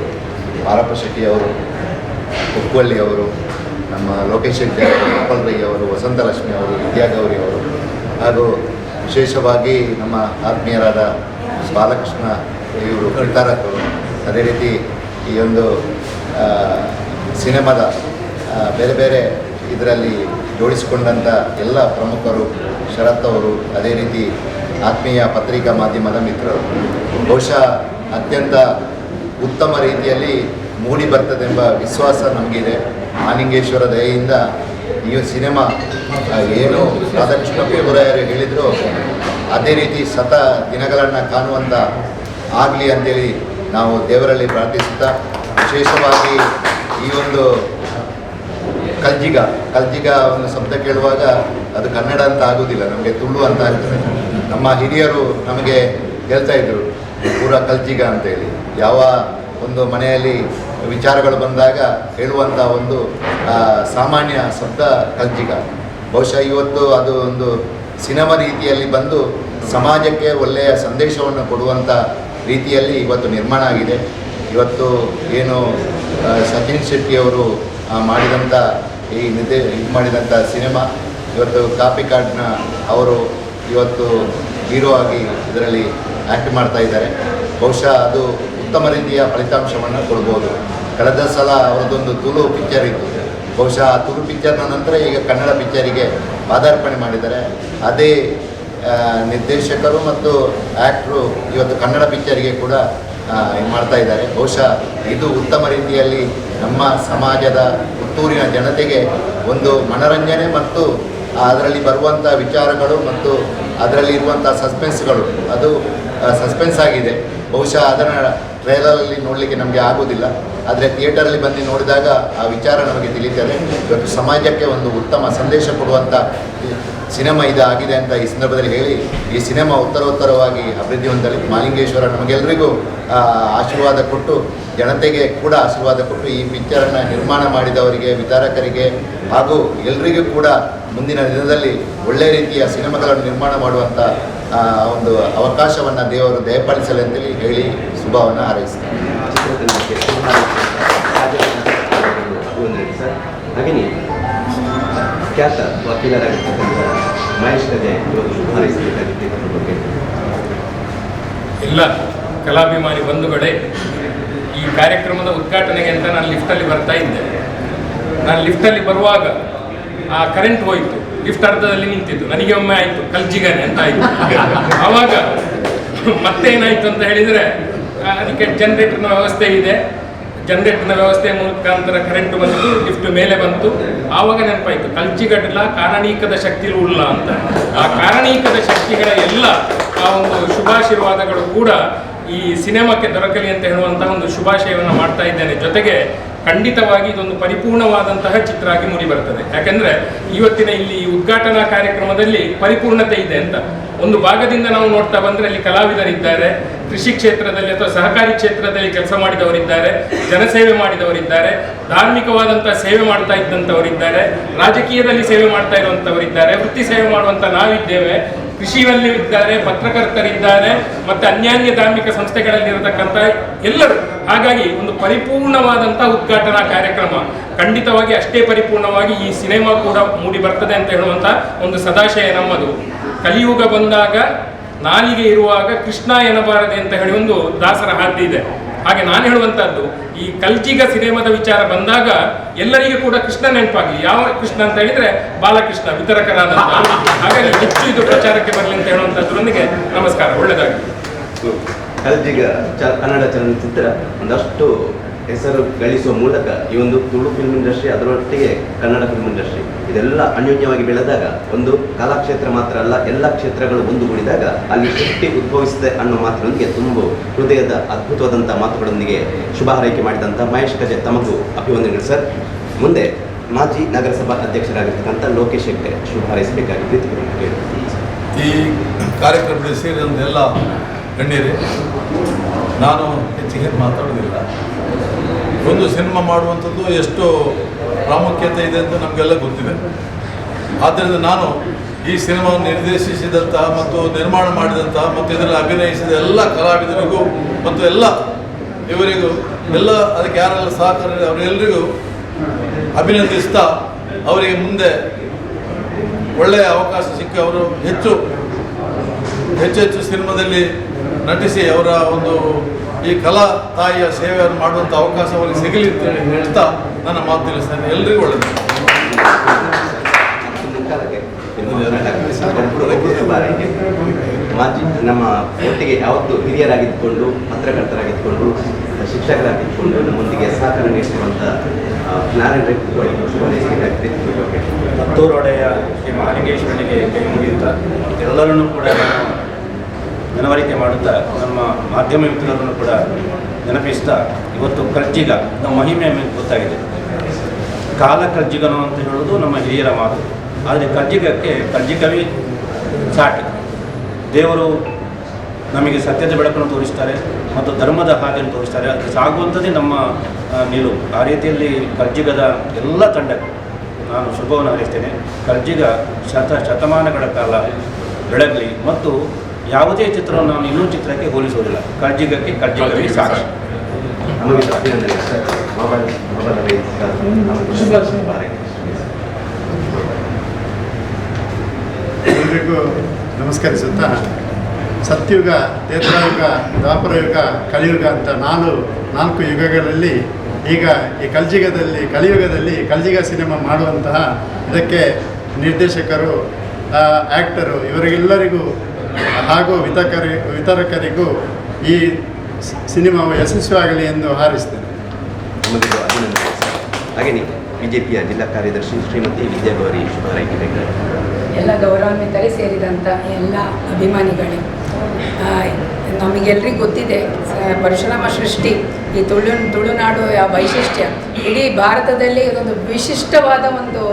ಮಾರಪ್ಪ ಶೆಟ್ಟಿ ಅವರು, ಕುಕ್ಕವಳ್ಳಿ ಅವರು, ನಮ್ಮ ಲೋಕೇಶ್ ಶೆಟ್ಟಿ ಅವರು, ಗೋಪಾಲ್ ರೈ ಅವರು ವಸಂತಲಕ್ಷ್ಮಿ ಅವರು ವಿದ್ಯಾಗೌರಿ ಅವರು, ಹಾಗೂ ವಿಶೇಷವಾಗಿ ನಮ್ಮ ಆತ್ಮೀಯರಾದ ಬಾಲಕೃಷ್ಣ ಇವರು ವಿತಾರಕ್ ಅವರು. ಅದೇ ರೀತಿ ಈ ಒಂದು ಸಿನಿಮಾದ ಬೇರೆ ಬೇರೆ ಇದರಲ್ಲಿ ಜೋಡಿಸಿಕೊಂಡಂಥ ಎಲ್ಲ ಪ್ರಮುಖರು ಶರತ್ ಅವರು, ಅದೇ ರೀತಿ ಆತ್ಮೀಯ ಪತ್ರಿಕಾ ಮಾಧ್ಯಮದ ಮಿತ್ರರು. ಬಹುಶಃ ಅತ್ಯಂತ ಉತ್ತಮ ರೀತಿಯಲ್ಲಿ ಮೂಡಿ ಬರ್ತದೆಂಬ ವಿಶ್ವಾಸ ನಮಗಿದೆ. ಆನಿಂಗೇಶ್ವರ ದಯೆಯಿಂದ ಈ ಸಿನಿಮಾ ಏನು ರಾಧಾಕೃಷ್ಣ ಪೇಗುರಾಯರು ಹೇಳಿದರು, ಅದೇ ರೀತಿ ಸತ ದಿನಗಳನ್ನು ಕಾಣುವಂಥ ಆಗಲಿ ಅಂತೇಳಿ ನಾವು ದೇವರಲ್ಲಿ ಪ್ರಾರ್ಥಿಸುತ್ತಾ, ವಿಶೇಷವಾಗಿ ಈ ಒಂದು ಕಲ್ಜಿಗ ಕಲ್ಜಿಗ ಒಂದು ಶಬ್ದ ಕೇಳುವಾಗ ಅದು ಕನ್ನಡ ಅಂತ ಆಗೋದಿಲ್ಲ, ನಮಗೆ ತುಳು ಅಂತ ಆಗ್ತದೆ. ನಮ್ಮ ಹಿರಿಯರು ನಮಗೆ ಹೇಳ್ತಾ ಇದ್ರು, ಪೂರ ಕಲ್ಜಿಗ ಅಂತೇಳಿ. ಯಾವ ಒಂದು ಮನೆಯಲ್ಲಿ ವಿಚಾರಗಳು ಬಂದಾಗ ಹೇಳುವಂಥ ಒಂದು ಸಾಮಾನ್ಯ ಶಬ್ದ ಕಲ್ಜಿಗ. ಬಹುಶಃ ಇವತ್ತು ಅದು ಒಂದು ಸಿನಿಮಾ ರೀತಿಯಲ್ಲಿ ಬಂದು ಸಮಾಜಕ್ಕೆ ಒಳ್ಳೆಯ ಸಂದೇಶವನ್ನು ಕೊಡುವಂಥ ರೀತಿಯಲ್ಲಿ ಇವತ್ತು ನಿರ್ಮಾಣ ಆಗಿದೆ. ಇವತ್ತು ಏನು ಸಚಿನ್ ಶೆಟ್ಟಿಯವರು ಮಾಡಿದಂಥ ಈ ನಿದ್ದೆ ಇದು ಮಾಡಿದಂಥ ಸಿನಿಮಾ. ಇವತ್ತು ಕಾಪಿ ಕಾರ್ಡ್ನ ಅವರು ಇವತ್ತು ಹೀರೋ ಆಗಿ ಇದರಲ್ಲಿ ಆ್ಯಕ್ಟ್ ಮಾಡ್ತಾ ಇದ್ದಾರೆ. ಬಹುಶಃ ಅದು ಉತ್ತಮ ರೀತಿಯ ಫಲಿತಾಂಶವನ್ನು ಕೊಡ್ಬೋದು. ಕಳೆದ ಸಲ ಅವರದೊಂದು ತುಳು ಪಿಕ್ಚರ್ ಇತ್ತು. ಬಹುಶಃ ಆ ತುಳು ಪಿಕ್ಚರ್ನ ನಂತರ ಈಗ ಕನ್ನಡ ಪಿಕ್ಚರಿಗೆ ಪಾದಾರ್ಪಣೆ ಮಾಡಿದ್ದಾರೆ. ಅದೇ ನಿರ್ದೇಶಕರು ಮತ್ತು ಆ್ಯಕ್ಟ್ರು ಇವತ್ತು ಕನ್ನಡ ಪಿಕ್ಚರಿಗೆ ಕೂಡ ಮಾಡ್ತಾ ಇದ್ದಾರೆ. ಬಹುಶಃ ಇದು ಉತ್ತಮ ರೀತಿಯಲ್ಲಿ ನಮ್ಮ ಸಮಾಜದ ಪುತ್ತೂರಿನ ಜನತೆಗೆ ಒಂದು ಮನರಂಜನೆ ಮತ್ತು ಅದರಲ್ಲಿ ಬರುವಂಥ ವಿಚಾರಗಳು ಮತ್ತು ಅದರಲ್ಲಿ ಇರುವಂಥ ಸಸ್ಪೆನ್ಸ್ಗಳು. ಅದು ಸಸ್ಪೆನ್ಸ್ ಆಗಿದೆ. ಬಹುಶಃ ಅದನ್ನು ಟ್ರೇಲರಲ್ಲಿ ನೋಡಲಿಕ್ಕೆ ನಮಗೆ ಆಗೋದಿಲ್ಲ ಆದರೆ ಥಿಯೇಟರಲ್ಲಿ ಬಂದು ನೋಡಿದಾಗ ಆ ವಿಚಾರ ನಮಗೆ ತಿಳಿತದೆ ಇವತ್ತು ಸಮಾಜಕ್ಕೆ ಒಂದು ಉತ್ತಮ ಸಂದೇಶ ಕೊಡುವಂಥ ಸಿನಿಮಾ ಇದಾಗಿದೆ ಅಂತ ಈ ಸಂದರ್ಭದಲ್ಲಿ ಹೇಳಿ, ಈ ಸಿನಿಮಾ ಉತ್ತರೋತ್ತರವಾಗಿ ಅಭಿವೃದ್ಧಿ ಹೊಂದಲಿ. ಮಾಲಿಂಗೇಶ್ವರ ನಮಗೆಲ್ಲರಿಗೂ ಆಶೀರ್ವಾದ ಕೊಟ್ಟು, ಜನತೆಗೆ ಕೂಡ ಆಶೀರ್ವಾದ ಕೊಟ್ಟು ಈ ಪಿಕ್ಚರನ್ನು ನಿರ್ಮಾಣ ಮಾಡಿದವರಿಗೆ, ವಿತರಕರಿಗೆ ಹಾಗೂ ಎಲ್ರಿಗೂ ಕೂಡ ಮುಂದಿನ ದಿನದಲ್ಲಿ ಒಳ್ಳೆಯ ರೀತಿಯ ಸಿನಿಮಾಗಳನ್ನು ನಿರ್ಮಾಣ ಮಾಡುವಂಥ ಒಂದು ಅವಕಾಶವನ್ನು ದೇವರು ದಯಪಾಲಿಸಲಿ ಅಂತೇಳಿ ಹೇಳಿ ಶುಭವನ್ನು ಹಾರೈಸ್ತಾರೆ ಖ್ಯಾತ ವಕೀಲರಾಗಿರ್ತಕ್ಕಂಥ ಮಹೇಶ್ ಕಲಾಭಿಮಾನಿ ಬಂಧುಗಳೇ, ಈ ಕಾರ್ಯಕ್ರಮದ ಉದ್ಘಾಟನೆಗೆ ಅಂತ ನಾನು ಲಿಫ್ಟಲ್ಲಿ ಬರ್ತಾ ಇದ್ದೆ. ನಾನು ಲಿಫ್ಟಲ್ಲಿ ಬರುವಾಗ ಆ ಕರೆಂಟ್ ಹೋಯಿತು. ಲಿಫ್ಟ್ ಅರ್ಧದಲ್ಲಿ ನಿಂತಿತ್ತು. ನನಗೆ ಒಮ್ಮೆ ಆಯಿತು. ಕಲ್ಜಿಗಾನೆ ಅಂತ ಆಯಿತು. ಆವಾಗ ಮತ್ತೆ ಏನಾಯಿತು ಅಂತ ಹೇಳಿದರೆ ಅದಕ್ಕೆ ಜನರೇಟರ್ನ ವ್ಯವಸ್ಥೆ ಇದೆ. ಜನರೇಟರ್ನ ವ್ಯವಸ್ಥೆ ಮುಖಾಂತರ ಕರೆಂಟ್ ಬಂತು ಲಿಫ್ಟ್ ಮೇಲೆ ಬಂತು. ಆವಾಗ ನೆನಪಾಯಿತು ಕಲ್ಚಿಗಡ್ಲ ಕಾರಣೀಕದ ಶಕ್ತಿ ಉಳ್ಳ ಅಂತ. ಆ ಕಾರಣೀಕದ ಶಕ್ತಿಗಳ ಎಲ್ಲ ಆ ಒಂದು ಶುಭಾಶೀರ್ವಾದಗಳು ಕೂಡ ಈ ಸಿನಿಮಾಕ್ಕೆ ದೊರಕಲಿ ಅಂತ ಹೇಳುವಂತಹ ಒಂದು ಶುಭಾಶಯವನ್ನು ಮಾಡ್ತಾ ಇದ್ದೇನೆ. ಜೊತೆಗೆ ಖಂಡಿತವಾಗಿ ಇದೊಂದು ಪರಿಪೂರ್ಣವಾದಂತಹ ಚಿತ್ರ ಆಗಿ ಮೂಡಿ ಬರ್ತದೆ ಯಾಕಂದ್ರೆ ಇವತ್ತಿನ ಇಲ್ಲಿ ಉದ್ಘಾಟನಾ ಕಾರ್ಯಕ್ರಮದಲ್ಲಿ ಪರಿಪೂರ್ಣತೆ ಇದೆ ಅಂತ. ಒಂದು ಭಾಗದಿಂದ ನಾವು ನೋಡ್ತಾ ಬಂದ್ರೆ ಅಲ್ಲಿ ಕಲಾವಿದರಿದ್ದಾರೆ, ಕೃಷಿ ಕ್ಷೇತ್ರದಲ್ಲಿ ಅಥವಾ ಸಹಕಾರಿ ಕ್ಷೇತ್ರದಲ್ಲಿ ಕೆಲಸ ಮಾಡಿದವರಿದ್ದಾರೆ, ಜನಸೇವೆ ಮಾಡಿದವರಿದ್ದಾರೆ ಧಾರ್ಮಿಕವಾದಂತಹ ಸೇವೆ ಮಾಡ್ತಾ ಇದ್ದಂಥವರಿದ್ದಾರೆ ರಾಜಕೀಯದಲ್ಲಿ ಸೇವೆ ಮಾಡ್ತಾ ಇರುವಂಥವರಿದ್ದಾರೆ ವೃತ್ತಿ ಸೇವೆ ಮಾಡುವಂತ ನಾವಿದ್ದೇವೆ. ಕೃಷಿಯಲ್ಲಿ ಇದ್ದಾರೆ, ಪತ್ರಕರ್ತರಿದ್ದಾರೆ, ಮತ್ತೆ ಅನ್ಯಾನ್ಯ ಧಾರ್ಮಿಕ ಸಂಸ್ಥೆಗಳಲ್ಲಿ ಇರತಕ್ಕಂತ ಎಲ್ಲರೂ. ಹಾಗಾಗಿ ಒಂದು ಪರಿಪೂರ್ಣವಾದಂಥ ಉದ್ಘಾಟನಾ ಕಾರ್ಯಕ್ರಮ. ಖಂಡಿತವಾಗಿ ಅಷ್ಟೇ ಪರಿಪೂರ್ಣವಾಗಿ ಈ ಸಿನಿಮಾ ಕೂಡ ಮೂಡಿ ಬರ್ತದೆ ಅಂತ ಹೇಳುವಂತ ಒಂದು ಸದಾಶಯ ನಮ್ಮದು. ಕಲಿಯುಗ ಬಂದಾಗ ನಾಲಿಗೆ ಇರುವಾಗ ಕೃಷ್ಣ ಎನ್ನಬಾರದೆ ಅಂತ ಹೇಳಿ ಒಂದು ದಾಸರ ಹಾದಿ ಇದೆ ಹಾಗೆ ನಾನು ಹೇಳುವಂತದ್ದು ಈ ಕಲ್ಜಿಗ ಸಿನಿಮಾದ ವಿಚಾರ ಬಂದಾಗ ಎಲ್ಲರಿಗೂ ಕೂಡ ಕೃಷ್ಣ ನೆನಪಾಗಲಿ. ಯಾವ ಕೃಷ್ಣ ಅಂತ ಹೇಳಿದ್ರೆ ಬಾಲಕೃಷ್ಣ ವಿತರಕರಾದ ಹಾಗಾಗಿ ಹೆಚ್ಚು ಇದು ಪ್ರಚಾರಕ್ಕೆ ಬರಲಿ ಅಂತ ಹೇಳುವಂತದ್ರೊಂದಿಗೆ ನಮಸ್ಕಾರ. ಒಳ್ಳೆದಾಗಿ ಕಲ್ಜಿಗ ಕನ್ನಡ ಚಲನಚಿತ್ರ ಒಂದಷ್ಟು ಹೆಸರು ಗಳಿಸುವ ಮೂಲಕ ಈ ಒಂದು ತುಳು ಫಿಲ್ಮ್ ಇಂಡಸ್ಟ್ರಿ ಅದರೊಟ್ಟಿಗೆ ಕನ್ನಡ ಫಿಲ್ಮ್ ಇಂಡಸ್ಟ್ರಿ ಇದೆಲ್ಲ ಅನ್ಯೋನ್ಯವಾಗಿ ಬೆಳೆದಾಗ ಒಂದು ಕಲಾಕ್ಷೇತ್ರ ಮಾತ್ರ ಅಲ್ಲ, ಎಲ್ಲ ಕ್ಷೇತ್ರಗಳು ಒಂದುಗೂಡಿದಾಗ ಅಲ್ಲಿ ಸೃಷ್ಟಿ ಉದ್ಭವಿಸಿದೆ ಅನ್ನೋ ಮಾತಿನೊಂದಿಗೆ ತುಂಬ ಹೃದಯದ ಅದ್ಭುತವಾದಂಥ ಮಾತುಗಳೊಂದಿಗೆ ಶುಭ ಹಾರೈಕೆ ಮಾಡಿದಂಥ ಮಹೇಶ್ ಕಜೆ ತಮಗೂ ಅಭಿವಂದನೆಗಳು ಸರ್. ಮುಂದೆ ಮಾಜಿ ನಗರಸಭಾ ಅಧ್ಯಕ್ಷರಾಗಿರ್ತಕ್ಕಂಥ ಲೋಕೇಶ್ ಹೆಗ್ಡೆ ಶುಭ ಹಾರೈಸಬೇಕಾಗಿ ಪ್ರೀತಿಪೂರ್ವಕ ಈ ಕಾರ್ಯಕ್ರಮದಲ್ಲಿ ಸೇರಿದಂಥ ಎಲ್ಲ ಗಣ್ಯರೇ, ನಾನು ಹೆಚ್ಚಿಗೆ ಮಾತಾಡೋದಿಲ್ಲ ಒಂದು ಸಿನಿಮಾ ಮಾಡುವಂಥದ್ದು ಎಷ್ಟು ಪ್ರಾಮುಖ್ಯತೆ ಇದೆ ಅಂತ ನಮಗೆಲ್ಲ ಗೊತ್ತಿದೆ. ಆದ್ದರಿಂದ ನಾನು ಈ ಸಿನಿಮಾವನ್ನು ನಿರ್ದೇಶಿಸಿದಂತಹ ಮತ್ತು ನಿರ್ಮಾಣ ಮಾಡಿದಂತಹ ಮತ್ತು ಇದರಲ್ಲಿ ಅಭಿನಯಿಸಿದ ಎಲ್ಲ ಕಲಾವಿದರಿಗೂ ಮತ್ತು ಎಲ್ಲ ಇವರಿಗೂ, ಎಲ್ಲ ಅದಕ್ಕೆ ಯಾರೆಲ್ಲ ಸಹಕಾರ ಅವರೆಲ್ಲರಿಗೂ ಅಭಿನಂದಿಸ್ತಾ ಅವರಿಗೆ ಮುಂದೆ ಒಳ್ಳೆಯ ಅವಕಾಶ ಸಿಕ್ಕಿ ಅವರು ಹೆಚ್ಚು ಹೆಚ್ಚು ಹೆಚ್ಚು ಸಿನಿಮಾದಲ್ಲಿ ನಟಿಸಿ ಅವರ ಒಂದು ಈ ಕಲಾ ತಾಯಿಯ ಸೇವೆಯನ್ನು ಮಾಡುವಂಥ ಅವಕಾಶ ಅವರಿಗೆ ಸಿಗಲಿ ಅಂತ ಹೇಳಿ ಹೇಳ್ತಾ ನನ್ನ ಮಾತು ತಿಳಿಸ್ತೇನೆ. ಎಲ್ರಿಗೂ ಒಳ್ಳೆಯದು. ಮಾಜಿ ನಮ್ಮ ಒಟ್ಟಿಗೆ ಯಾವತ್ತು ಹಿರಿಯರಾಗಿದ್ದುಕೊಂಡು ಪತ್ರಕರ್ತರಾಗಿದ್ದುಕೊಂಡು ಶಿಕ್ಷಕರಾಗಿದ್ದುಕೊಂಡು ನಮ್ಮೊಂದಿಗೆ ಸಹಕಾರ ನೀಡಿರುವಂಥ ನಾರಾಯಣ ಹತ್ತೂರೊಡೆಯ ಶ್ರೀ ಮಹಾಲಿಂಗೇಶ್ವರನಿಗೆ ಕೈ ಮುಗಿಯುತ್ತಾ? ಎಲ್ಲರನ್ನೂ ಕೂಡ ಮನವರಿಕೆ ಮಾಡುತ್ತಾ ನಮ್ಮ ಮಾಧ್ಯಮ ಮಿತ್ರರನ್ನು ಕೂಡ ನೆನಪಿಸ್ತಾ ಇವತ್ತು ಕರ್ಜಿಗ, ನಮ್ಮ ಮಹಿಮೆ ಮೇಲೆ ಗೊತ್ತಾಗಿದೆ. ಕಾಲ ಕರ್ಜಿಗನು ಅಂತ ಹೇಳೋದು ನಮ್ಮ ಹಿರಿಯರ ಮಾತು. ಆದರೆ ಕರ್ಜಿಗಕ್ಕೆ ಕರ್ಜಿಗವಿ ಸಾಟಿ. ದೇವರು ನಮಗೆ ಸತ್ಯದ ಬೆಳಕನ್ನು ತೋರಿಸ್ತಾರೆ ಮತ್ತು ಧರ್ಮದ ಹಾದಿಯನ್ನು ತೋರಿಸ್ತಾರೆ. ಅದು ಸಾಗುವಂಥದ್ದೇ ನಮ್ಮ ನಿಲು ನಿಲುವು. ಆ ರೀತಿಯಲ್ಲಿ ಕರ್ಜಿಗದ ಎಲ್ಲ ತಂಡಕ್ಕೆ ನಾನು ಶುಭವನ್ನು ಹರಿಸ್ತೇನೆ. ಕರ್ಜಿಗ ಶತ ಶತಮಾನಗಳ ಕಾಲ ಬೆಳಗಲಿ ಮತ್ತು ಯಾವುದೇ ಚಿತ್ರವನ್ನು ನಾನು ಇನ್ನೂ ಚಿತ್ರಕ್ಕೆ ಹೋಲಿಸುವುದಿಲ್ಲ. ಕರ್ಜಿಗಕ್ಕೆ ಕರ್ಜಿಗಕ್ಕೆ ಸಾಕ್ಷಿ. ಎಲ್ರಿಗೂ ನಮಸ್ಕರಿಸುತ್ತಾ ಸತ್ಯುಗ ತೇತ್ರಯುಗ ದ್ವಾಪರ ಯುಗ ಕಲಿಯುಗ ಅಂತ ನಾನು ನಾಲ್ಕು ಯುಗಗಳಲ್ಲಿ ಈಗ ಈ ಕಲ್ಜಿಗದಲ್ಲಿ ಕಲಿಯುಗದಲ್ಲಿ ಕಲ್ಜಿಗ ಸಿನಿಮಾ ಮಾಡುವಂತಹ ಇದಕ್ಕೆ ನಿರ್ದೇಶಕರು ಆ್ಯಕ್ಟರು ಇವರಿಗೆಲ್ಲರಿಗೂ ಹಾಗೂ ವಿತಕರಿ ವಿತರಕರಿಗೂ ಈ ಸಿನಿಮಾವು ಯಶಸ್ವಿಯಾಗಲಿ ಎಂದು ಹಾರೈಸ್ತೇನೆ ಹಾಗೆಯೇ ಬಿಜೆಪಿಯ ಜಿಲ್ಲಾ ಕಾರ್ಯದರ್ಶಿ ಶ್ರೀಮತಿ ವಿದ್ಯಾಗೌರಿ ಶುಭ ಎಲ್ಲ ಗೌರವಾನ್ವಿತರೇ ಸೇರಿದಂಥ ಎಲ್ಲ ಅಭಿಮಾನಿಗಳೇ. ನಮಗೆಲ್ಲರಿಗೂ ನಮಗೆಲ್ರಿಗೂ ಗೊತ್ತಿದೆ ಪರಶುರಾಮ ಸೃಷ್ಟಿ ಈ ತುಳು ತುಳುನಾಡು ಯಾವ ವೈಶಿಷ್ಟ್ಯ. ಇಡೀ ಭಾರತದಲ್ಲಿ ಇದೊಂದು ವಿಶಿಷ್ಟವಾದ ಒಂದು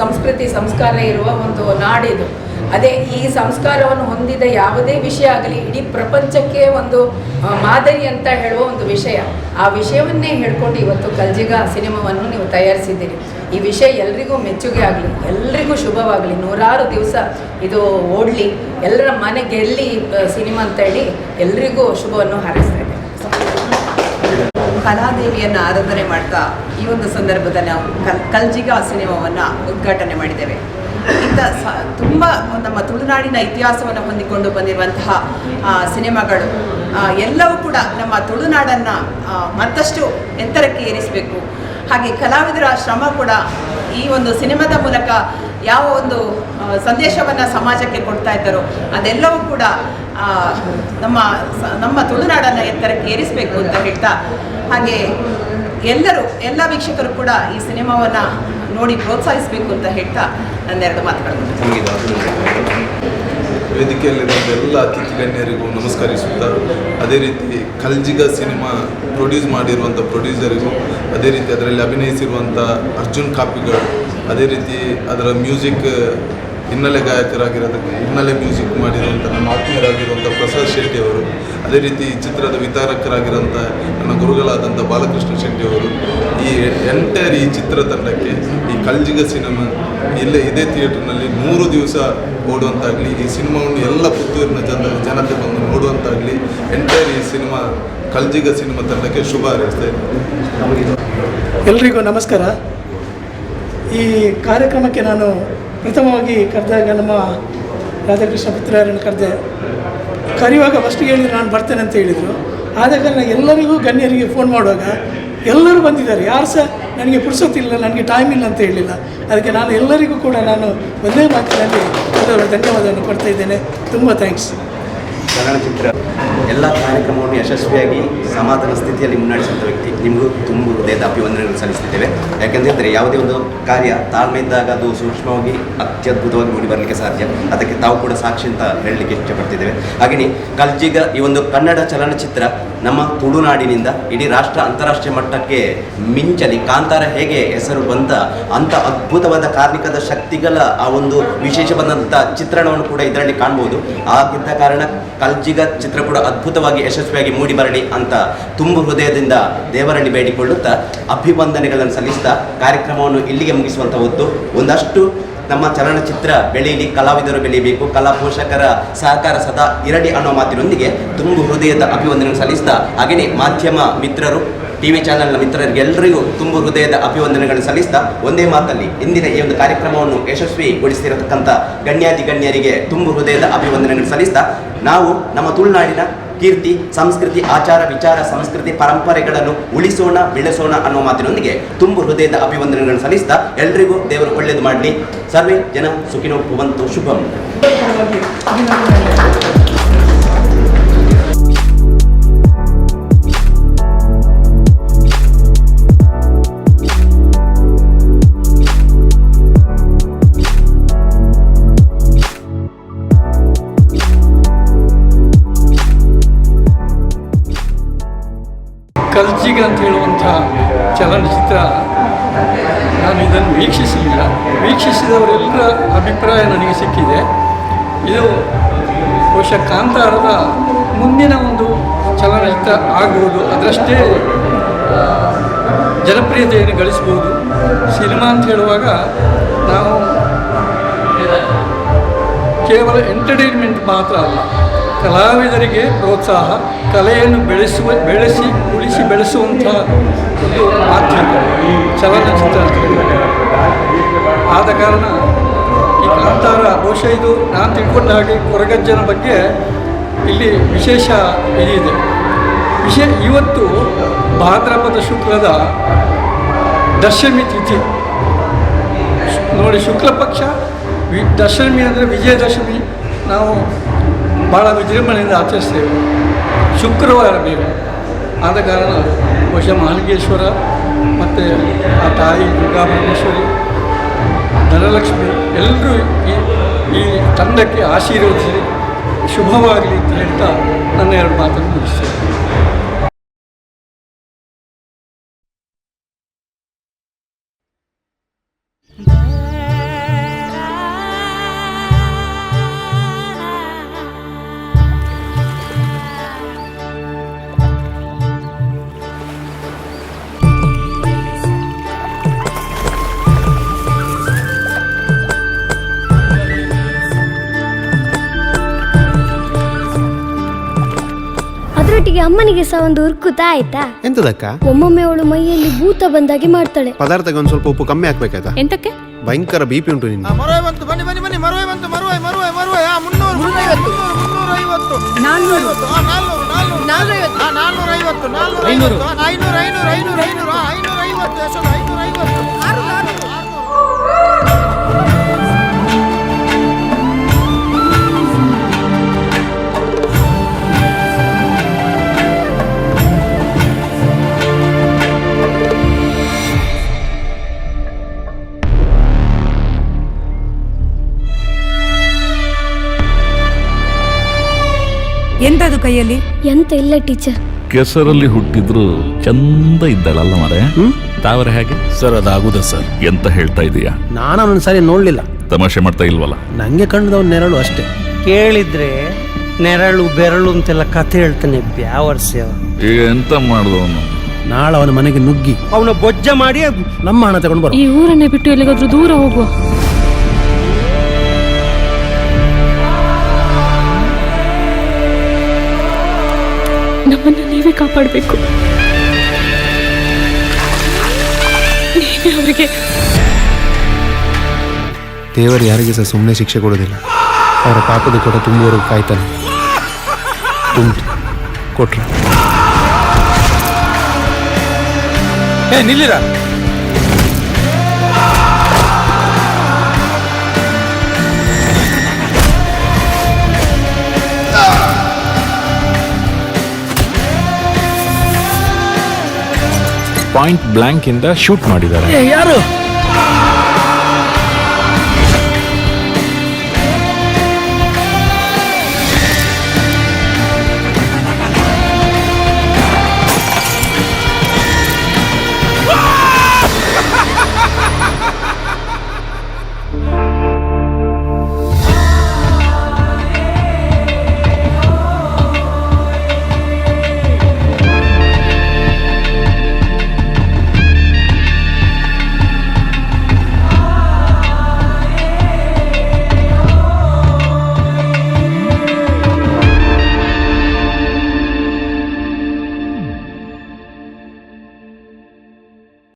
ಸಂಸ್ಕೃತಿ ಸಂಸ್ಕಾರ ಇರುವ ಒಂದು ನಾಡಿದು. ಅದೇ ಈ ಸಂಸ್ಕಾರವನ್ನು ಹೊಂದಿದ ಯಾವುದೇ ವಿಷಯ ಆಗಲಿ, ಇಡೀ ಪ್ರಪಂಚಕ್ಕೆ ಒಂದು ಮಾದರಿ ಅಂತ ಹೇಳುವ ಒಂದು ವಿಷಯ. ಆ ವಿಷಯವನ್ನೇ ಹೇಳ್ಕೊಂಡು ಇವತ್ತು ಕಲ್ಜಿಗ ಸಿನಿಮಾವನ್ನು ನೀವು ತಯಾರಿಸಿದ್ದೀರಿ. ಈ ವಿಷಯ ಎಲ್ರಿಗೂ ಮೆಚ್ಚುಗೆ ಆಗಲಿ, ಎಲ್ರಿಗೂ ಶುಭವಾಗಲಿ. ನೂರಾರು ದಿವಸ ಇದು ಓಡಲಿ, ಎಲ್ಲರ ಮನೆ ಗೆಲ್ಲಿ ಸಿನಿಮಾ ಅಂತ ಹೇಳಿ ಎಲ್ರಿಗೂ ಶುಭವನ್ನು ಹಾರೈಸ್ತಾ ಇದ್ದೇನೆ. ಕಲಾದೇವಿಯನ್ನು ಆರಾಧನೆ ಮಾಡ್ತಾ ಈ ಒಂದು ಸಂದರ್ಭದಲ್ಲಿ ನಾವು ಕಲ್, ಕಲ್ಜಿಗ ಸಿನಿಮಾವನ್ನು ಉದ್ಘಾಟನೆ ಮಾಡಿದ್ದೇವೆ. ಇಂಥ ಸ ತುಂಬ ನಮ್ಮ ತುಳುನಾಡಿನ ಇತಿಹಾಸವನ್ನು ಹೊಂದಿಕೊಂಡು ಬಂದಿರುವಂತಹ ಸಿನಿಮಾಗಳು ಎಲ್ಲವೂ ಕೂಡ ನಮ್ಮ ತುಳುನಾಡನ್ನು ಮತ್ತಷ್ಟು ಎತ್ತರಕ್ಕೆ ಏರಿಸಬೇಕು. ಹಾಗೆ ಕಲಾವಿದರ ಶ್ರಮ ಕೂಡ ಈ ಒಂದು ಸಿನಿಮಾದ ಮೂಲಕ ಯಾವ ಒಂದು ಸಂದೇಶವನ್ನು ಸಮಾಜಕ್ಕೆ ಕೊಡ್ತಾ ಇದ್ದಾರೋ, ಅದೆಲ್ಲವೂ ಕೂಡ ನಮ್ಮ ನಮ್ಮ ತುಳುನಾಡನ್ನು ಎತ್ತರಕ್ಕೆ ಏರಿಸಬೇಕು ಅಂತ ಹೇಳ್ತಾ, ಹಾಗೆ ಎಲ್ಲರೂ, ಎಲ್ಲ ವೀಕ್ಷಕರು ಕೂಡ ಈ ಸಿನಿಮಾವನ್ನು ನೋಡಿ ಪ್ರೋತ್ಸಾಹಿಸಬೇಕು ಅಂತ ಹೇಳ್ತಾ ನನ್ನೆರಡು ಮಾತುಗಳು ನಮಗೆ ಇದು ವೇದಿಕೆಯಲ್ಲಿರುವಂಥ ಎಲ್ಲ ಅತಿಥಿ ಗಣ್ಯರಿಗೂ ನಮಸ್ಕರಿಸುತ್ತಾ, ಅದೇ ರೀತಿ ಕಲ್ಜಿಗ ಸಿನಿಮಾ ಪ್ರೊಡ್ಯೂಸ್ ಮಾಡಿರುವಂಥ ಪ್ರೊಡ್ಯೂಸರಿಗೂ, ಅದೇ ರೀತಿ ಅದರಲ್ಲಿ ಅಭಿನಯಿಸಿರುವಂಥ ಅರ್ಜುನ್ ಕಾಪಿಗಳು, ಅದೇ ರೀತಿ ಅದರ ಮ್ಯೂಸಿಕ್ ಹಿನ್ನೆಲೆ ಗಾಯಕರಾಗಿರೋದಕ್ಕೆ ಹಿನ್ನೆಲೆ ಮ್ಯೂಸಿಕ್ ಮಾಡಿರುವಂಥ ನಮ್ಮ ಆತ್ಮೀಯರಾಗಿರುವಂಥ ಪ್ರಸಾದ್ ಶೆಟ್ಟಿ ಅವರು ಅದೇ ರೀತಿ ಚಿತ್ರದ ವಿತಾರಕರಾಗಿರುವಂಥ ನನ್ನ ಗುರುಗಳಾದಂಥ ಬಾಲಕೃಷ್ಣ ಶೆಟ್ಟಿ ಅವರು ಈ ಎಂಟೈರ್ ಈ ಚಿತ್ರತಂಡಕ್ಕೆ ಈ ಕಲ್ಜಿಗ ಸಿನಿಮಾ ಇಲ್ಲೇ ಇದೇ ಥಿಯೇಟರ್ನಲ್ಲಿ ನೂರು ದಿವಸ ಓಡುವಂತಾಗಲಿ, ಈ ಸಿನಿಮಾವನ್ನು ಎಲ್ಲ ಪುತ್ತೂರಿನ ಜನ ಜನತೆ ಬಂದು ನೋಡುವಂತಾಗಲಿ ಎಂಟೈರ್ ಈ ಸಿನಿಮಾ, ಕಲ್ಜಿಗ ಸಿನಿಮಾ ತಂಡಕ್ಕೆ ಶುಭ ಹಾರೈಸ್ತಾ ಎಲ್ರಿಗೂ ನಮಸ್ಕಾರ. ಈ ಕಾರ್ಯಕ್ರಮಕ್ಕೆ ನಾನು ಪ್ರಥಮವಾಗಿ ಕರೆದಾಗ ನಮ್ಮ ರಾಧಾಕೃಷ್ಣ ಪುತ್ರರನ್ನು ಕರೆದೆ, ಕರೆಯುವಾಗ ಫಸ್ಟ್ ಹೇಳಿದ್ರು ನಾನು ಬರ್ತೇನೆ ಅಂತ ಹೇಳಿದರು. ಆದ ಕಾರಣ ಎಲ್ಲರಿಗೂ ಗಣ್ಯರಿಗೆ ಫೋನ್ ಮಾಡುವಾಗ ಎಲ್ಲರೂ ಬಂದಿದ್ದಾರೆ. ಯಾರು ಸಹ ನನಗೆ ಪುರುಸೊತ್ತಿಲ್ಲ ನನಗೆ ಟೈಮ್ ಇಲ್ಲ ಅಂತ ಹೇಳಿಲ್ಲ. ಅದಕ್ಕೆ ನಾನು ಎಲ್ಲರಿಗೂ ಕೂಡ ನಾನು ಒಂದೇ ಮಾತಿನಲ್ಲಿ ಎಲ್ಲರೂ ಧನ್ಯವಾದವನ್ನು ಕೊಡ್ತಾ ಇದ್ದೇನೆ. ತುಂಬ ಥ್ಯಾಂಕ್ಸ್ ಚಲನಚಿತ್ರ ಎಲ್ಲ ಕಾರ್ಯಕ್ರಮವನ್ನು ಯಶಸ್ವಿಯಾಗಿ ಸಮಾಧಾನ ಸ್ಥಿತಿಯಲ್ಲಿ ಮುನ್ನಡೆಸಿದ ವ್ಯಕ್ತಿ ನಿಮಗೂ ತುಂಬ ಹೃದಯದ ಅಭಿವಂದನೆಗಳು ಸಲ್ಲಿಸ್ತಿದ್ದೇವೆ ಯಾಕೆಂದರೆ ಯಾವುದೇ ಒಂದು ಕಾರ್ಯ ತಾಳ್ಮೆ ಇದ್ದಾಗ ಅದು ಸೂಕ್ಷ್ಮವಾಗಿ ಅತ್ಯದ್ಭುತವಾಗಿ ಮೂಡಿ ಬರಲಿಕ್ಕೆ ಸಾಧ್ಯ. ಅದಕ್ಕೆ ತಾವು ಕೂಡ ಸಾಕ್ಷಿ ಅಂತ ಹೇಳಲಿಕ್ಕೆ ಇಷ್ಟಪಡ್ತಿದ್ದೇವೆ. ಹಾಗೆಯೇ ಕಲ್ಜಿಗ ಈ ಒಂದು ಕನ್ನಡ ಚಲನಚಿತ್ರ ನಮ್ಮ ತುಳುನಾಡಿನಿಂದ ಇಡೀ ರಾಷ್ಟ್ರ ಅಂತಾರಾಷ್ಟ್ರೀಯ ಮಟ್ಟಕ್ಕೆ ಮಿಂಚಲಿ ಕಾಂತಾರ ಹೇಗೆ ಹೆಸರು ಬಂತ ಅಂಥ ಅದ್ಭುತವಾದ ಕಾರ್ಮಿಕದ ಶಕ್ತಿಗಳ ಆ ಒಂದು ವಿಶೇಷವಾದಂಥ ಚಿತ್ರಣವನ್ನು ಕೂಡ ಇದರಲ್ಲಿ ಕಾಣ್ಬೋದು. ಆಗಿದ್ದ ಕಾರಣ ಕಲ್ಜಿಗ ಚಿತ್ರ ಕೂಡ ಅದ್ಭುತವಾಗಿ ಯಶಸ್ವಿಯಾಗಿ ಮೂಡಿ ಬರಲಿ ಅಂತ ತುಂಬ ಹೃದಯದಿಂದ ದೇವರಲ್ಲಿ ಬೇಡಿಕೊಳ್ಳುತ್ತಾ ಅಭಿವಂದನೆಗಳನ್ನು ಸಲ್ಲಿಸ್ತಾ ಕಾರ್ಯಕ್ರಮವನ್ನು ಇಲ್ಲಿಗೆ ಮುಗಿಸುವಂಥ ಹೊತ್ತು ಒಂದಷ್ಟು ನಮ್ಮ ಚಲನಚಿತ್ರ ಬೆಳೀಲಿ, ಕಲಾವಿದರು ಬೆಳೀಬೇಕು, ಕಲಾ ಪೋಷಕರ ಸಹಕಾರ ಸದಾ ಇರಲಿ ಅನ್ನೋ ಮಾತಿನೊಂದಿಗೆ ತುಂಬು ಹೃದಯದ ಅಭಿವಂದನೆ ಸಲ್ಲಿಸ್ತಾ, ಹಾಗೆಯೇ ಮಾಧ್ಯಮ ಮಿತ್ರರು, ಟಿವಿ ಚಾನೆಲ್ನ ಮಿತ್ರರಿಗೆ ಎಲ್ಲರಿಗೂ ತುಂಬು ಹೃದಯದ ಅಭಿವಂದನೆಗಳನ್ನು ಸಲ್ಲಿಸ್ತಾ, ಒಂದೇ ಮಾತಲ್ಲಿ ಇಂದಿನ ಈ ಒಂದು ಕಾರ್ಯಕ್ರಮವನ್ನು ಯಶಸ್ವಿಗೊಳಿಸಿರತಕ್ಕಂಥ ಗಣ್ಯಾತಿ ಗಣ್ಯರಿಗೆ ತುಂಬು ಹೃದಯದ ಅಭಿವಂದನೆಗಳನ್ನು ಸಲ್ಲಿಸ್ತಾ, ನಾವು ನಮ್ಮ ತುಳುನಾಡಿನ ಕೀರ್ತಿ, ಸಂಸ್ಕೃತಿ, ಆಚಾರ, ವಿಚಾರ, ಸಂಸ್ಕೃತಿ, ಪರಂಪರೆಗಳನ್ನು ಉಳಿಸೋಣ, ಬೆಳೆಸೋಣ ಅನ್ನೋ ಮಾತಿನೊಂದಿಗೆ ತುಂಬು ಹೃದಯದ ಅಭಿವಂದನೆಗಳನ್ನು ಸಲ್ಲಿಸ್ತಾ ಎಲ್ರಿಗೂ ದೇವರು ಒಳ್ಳೇದು ಮಾಡಲಿ. ಸರ್ವೇ ಜನ ಸುಖಿನೋ ಭವಂತು. ಶುಭಂ. ಕಲ್ಜಿಗ ಅಂತ ಹೇಳುವಂಥ ಚಲನಚಿತ್ರ. ನಾನು ಇದನ್ನು ವೀಕ್ಷಿಸಲಿಲ್ಲ ವೀಕ್ಷಿಸಿದವರೆಲ್ಲರ ಅಭಿಪ್ರಾಯ ನನಗೆ ಸಿಕ್ಕಿದೆ. ಇದು ಬಹುಶಃ ಕಾಂತಾರದ ಮುಂದಿನ ಒಂದು ಚಲನಚಿತ್ರ ಆಗುವುದು ಅದರಷ್ಟೇ ಜನಪ್ರಿಯತೆಯನ್ನು ಗಳಿಸ್ಬೋದು. ಸಿನಿಮಾ ಅಂತ ಹೇಳುವಾಗ ನಾವು ಕೇವಲ ಎಂಟರ್ಟೈನ್ಮೆಂಟ್ ಮಾತ್ರ ಅಲ್ಲ ಕಲಾವಿದರಿಗೆ ಪ್ರೋತ್ಸಾಹ, ಕಲೆಯನ್ನು ಬೆಳೆಸುವ, ಬೆಳೆಸಿ, ಉಳಿಸಿ ಬೆಳೆಸುವಂಥ ಒಂದು ಮಾಧ್ಯಮ ಚಲನಚಿತ್ರ ಅಂತ ಹೇಳಿದ್ರೆ. ಆದ ಕಾರಣ ಈ ಕಾಂತಾರ ಬಹುಶಃ ಇದು ನಾನು ತಿಳ್ಕೊಂಡ ಹಾಗೆ ಕೊರಗಜ್ಜನ ಬಗ್ಗೆ ಇಲ್ಲಿ ವಿಶೇಷ ಇದಿದೆ. ವಿಶೇ, ಇವತ್ತು ಭಾದ್ರಪದ ಶುಕ್ಲದ ದಶಮಿ ತಿಥಿ. ನೋಡಿ ಶುಕ್ಲ ಪಕ್ಷ ವಿ, ದಶಮಿ ಅಂದರೆ ವಿಜಯದಶಮಿ. ನಾವು ಭಾಳ ವಿಜೃಂಭಣೆಯಿಂದ ಆಚರಿಸ್ತೇವೆ. ಶುಕ್ರವಾರ ಬೇರೆ ಆದ ಕಾರಣ ಬಹುಶಃ ಮಹಾಲಿಂಗೇಶ್ವರ ಮತ್ತು ಆ ತಾಯಿ ದುರ್ಗಾಪರಮೇಶ್ವರಿ ಧನಲಕ್ಷ್ಮಿ ಎಲ್ಲರೂ ಈ ಈ ತಂಡಕ್ಕೆ ಆಶೀರ್ವದಿಸಿ ಶುಭವಾಗಲಿ ಅಂತ ಹೇಳ್ತಾ ನನ್ನ ಎರಡು ಮಾತನ್ನು ಮುಗಿಸ್ತೇನೆ. ಅದರೊಟ್ಟಿಗೆ ಅಮ್ಮನಿಗೆ ಸಹ ಒಂದು ಉರ್ಕುತ ಆಯ್ತಾ? ಎಂತದಕ್ಕ? ಒಮ್ಮೊಮ್ಮೆ ಅವಳು ಮೈಯಲ್ಲಿ ಭೂತ ಬಂದಾಗೆ ಮಾಡ್ತಾಳೆ. ಪದಾರ್ಥಕ್ಕೆ ಒಂದು ಸ್ವಲ್ಪ ಉಪ್ಪು ಕಮ್ಮಿ ಹಾಕ್ಬೇಕಾಯ್ತಾ? ಎಂತಕ್ಕೆ? ಭಯಂಕರ ಬಿ ಪಿ ಉಂಟು ಐನೂರು ಎಂತದು ಕೈಯಲ್ಲಿ? ಎಂತ ಇಲ್ಲ ಟೀಚರ್. ಕೆಸರಲ್ಲಿ ಹುಟ್ಟಿದ್ರು ಚಂದ ಇದ್ದಾಳಲ್ಲ ಮರೆ? ತಾವರ ಹೇಗೆ? ಸರ್ ಅದಾಗುದ ಸರ್. ಎಂತ ಹೇಳ್ತಾ ಇದೀಯಾ? ನಾನು ಒಂದ್ಸರಿ ನೋಡ್ಲಿಲ್ಲ. ತಮಾಷೆ ಮಾಡ್ತಾ ಇಲ್ವಲ್ಲ? ನಂಗೆ ಕಂಡದವ್ ನೆರಳು ಅಷ್ಟೇ. ಕೇಳಿದ್ರೆ ನೆರಳು ಬೆರಳು ಅಂತೆಲ್ಲ ಕಥೆ ಹೇಳ್ತಾನೆ ಬ್ಯಾವರ್ಸ್ಯ ಈಗ ಎಂತ ಮಾಡುದು ನಾಳೆ ಅವನ ಮನೆಗೆ ನುಗ್ಗಿ ಅವನ ಬೊಜ್ಜ ಮಾಡಿ ನಮ್ಮ ಹಣ ತಗೊಂಡು ಬರೋ. ಈ ಊರನ್ನೇ ಬಿಟ್ಟು ಎಲ್ಲಿಗಾದ್ರೂ ದೂರ ಹೋಗುವ. ನಮ್ಮನ್ನು ನೀವೇ ಕಾಪಾಡಬೇಕು. ನೀವೇ ಅವರಿಗೆ ದೇವರು ಯಾರಿಗೆ ಸಹ ಸುಮ್ಮನೆ ಶಿಕ್ಷೆ ಕೊಡೋದಿಲ್ಲ ಅವರ ಪಾಪದ ಕೂಡ ತುಂಬುವವರೆಗೂ ಕಾಯ್ತಾನೆ. ಉಂಟು. ಕೊಟ್ರು. ಏ ನಿಲ್ಲಿರ? ಪಾಯಿಂಟ್ ಬ್ಲಾಂಕ್ ಇಂದ ಶೂಟ್ ಮಾಡಿದ್ದಾರೆ. ಯಾರು?